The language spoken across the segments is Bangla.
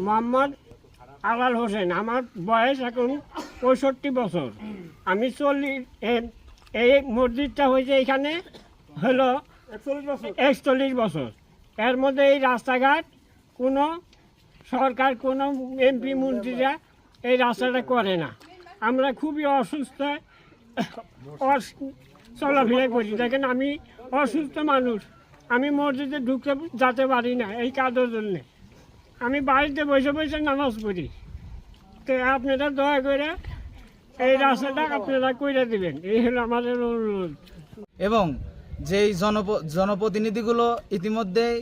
মোহাম্মদ আলাল হোসেন আমার বয়স এখন পঁয়ষট্টি বছর। আমি চল্লিশ এই মসজিদটা হয়েছে এখানে হলো একচল্লিশ বছর। এর মধ্যে এই রাস্তাঘাট কোনো সরকার কোনো এমপি মন্ত্রীরা এই রাস্তাটা করে না। আমরা খুবই অসুস্থ অস- চলাফেরা করি। দেখেন আমি অসুস্থ মানুষ। আমি মসজিদে ঢুকতে যেতে পারি না এই কাজের জন্যে। আমি বাড়িতে বসে বসে নামাজ পড়ি। তো আপনারা দয়া করে এই রাস্তাটা আপনারা করে দিবেন। এই হলো আমাদের অনুরোধ। এবং যেই জনপ জনপ্রতিনিধিগুলো ইতিমধ্যেই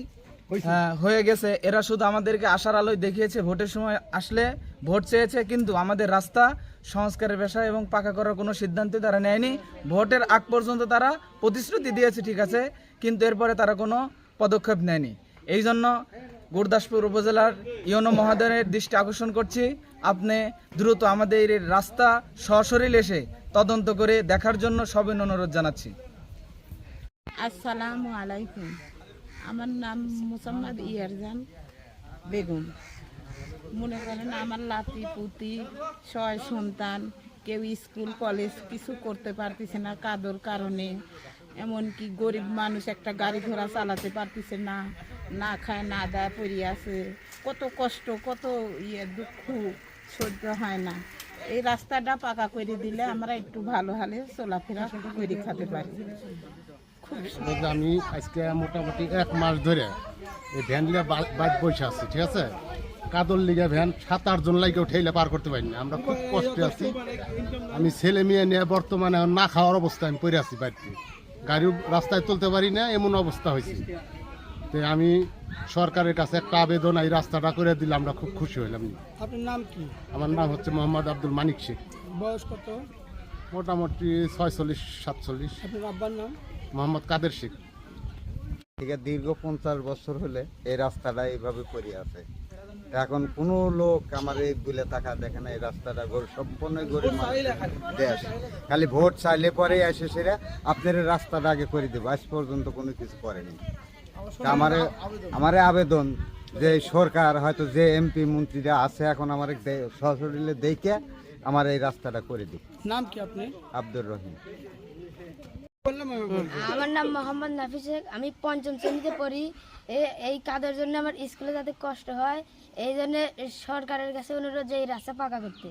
হয়ে গেছে এরা শুধু আমাদেরকে আশার আলোয় দেখিয়েছে ভোটের সময় আসলে ভোট চেয়েছে কিন্তু আমাদের রাস্তা সংস্কারের পেশা এবং পাকা করার কোনো সিদ্ধান্ত তারা নেয়নি। ভোটের আগ পর্যন্ত তারা প্রতিশ্রুতি দিয়েছে ঠিক আছে কিন্তু এরপরে তারা কোনো পদক্ষেপ নেয়নি। এই জন্য গুরদাসপুর উপজেলার ইয়নো মহাদয়ের দৃষ্টি আকর্ষণ করছি। আপনি দ্রুত আমাদের এই রাস্তা সশরীর এসে তদন্ত করে দেখার জন্য সবিন অনুরোধ জানাচ্ছি। আসসালামু আলাইকুম। আমার নাম মুসাম্মদ ইয়ারজান বেগম। মনে করেন আমার লাতি পুতি ছয় সন্তান, কেউ স্কুল, কলেজ কিছু করতে পারতেছে না কাদর কারণে। এমনকি গরিব মানুষ একটা গাড়ি ঘোড়া চালাতে পারতেছে না। না খায়, না দেয় পড়ে আছে। কত কষ্ট, কত ইয়ে দুঃখ, সহ্য হয় না। এই রাস্তাটা পাকা করে দিলে আমরা একটু ভালো হালে চলাফেরা করে খেতে পারি। আমি আজকে মোটামুটি এক মাস ধরে এই ভ্যান লিয়ে বাইক বসে আছি, ঠিক আছে? কাদর লিগে ভ্যান সাত, আট জন লাগে ঠেলে পার করতে পারিনি। আমরা খুব কষ্টে আছি। আমি ছেলে মেয়ে নিয়ে বর্তমানে না খাওয়ার অবস্থা আমি পড়ে আছি বাড়িতে। গাড়ি রাস্তায় তুলতে পারি না, এমন অবস্থা হয়েছে। তো আমি সরকারের কাছে একটা আবেদন এই রাস্তাটা করে দিলে আমরা খুব খুশি হইলাম। আপনার নাম কি? আমার নাম হচ্ছে মোহাম্মদ আব্দুল মানিক শেখ। বয়স কত? মোটামুটি ছয়চল্লিশ সাতচল্লিশ। আপনার আব্বার নাম? মোহাম্মদ কাদের শেখ। থেকে দীর্ঘ পঞ্চাশ বছর হলে এই রাস্তাটা এইভাবে পড়ে আছে। এখন কোনো লোক আমার এই দুলে টাকা দেখে না এই রাস্তাটা সম্পূর্ণ গরিব দেশ। খালি ভোট চাইলে পরে এসে সেরা আপনার রাস্তাটা আগে করে দেবো। আজ পর্যন্ত কোনো কিছু করেনি। আমার আমার আবেদন যে সরকার হয়তো যে এমপি মন্ত্রীরা আছে এখন আমার সশরীরে দেখে আমার এই রাস্তাটা করে দিক। নাম কি আপনি? আব্দুর রহিম। আমার নাম মোহাম্মদ নাফিস শেখ। আমি পঞ্চম শ্রেণীতে পড়ি। এ- এই কাদের জন্য আমার স্কুলে যাতে কষ্ট হয় এই জন্য সরকারের কাছে অনুরোধ যে এই রাস্তা পাকা করতে।